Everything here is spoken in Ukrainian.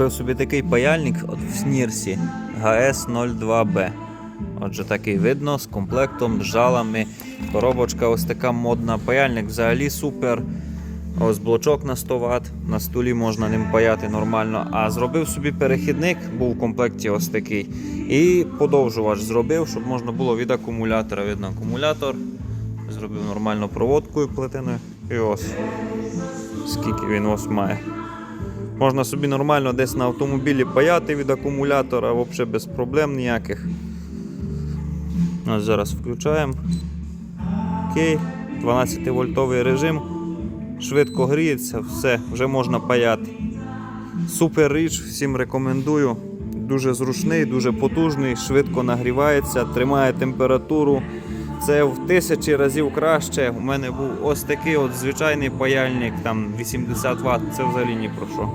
Купив собі такий паяльник от в Снірсі ГС-02Б. Отже, такий видно з комплектом, з жалами. Коробочка ось така модна. Паяльник взагалі супер. Ось блочок на 100 Вт. На столі можна ним паяти нормально. А зробив собі перехідник, був в комплекті ось такий. І подовжувач зробив, щоб можна було від акумулятора. Видно акумулятор. Зробив нормально проводкою плетеною. І ось скільки він ось має. Можна собі нормально десь на автомобілі паяти від акумулятора, взагалі без проблем ніяких. Ось зараз включаємо. Окей, 12 вольтовий режим. Швидко гріється, все, вже можна паяти. Супер річ, всім рекомендую. Дуже зручний, дуже потужний, швидко нагрівається, тримає температуру. Це в тисячі разів краще. У мене був ось такий от звичайний паяльник, там 80 Вт, це взагалі ні про що.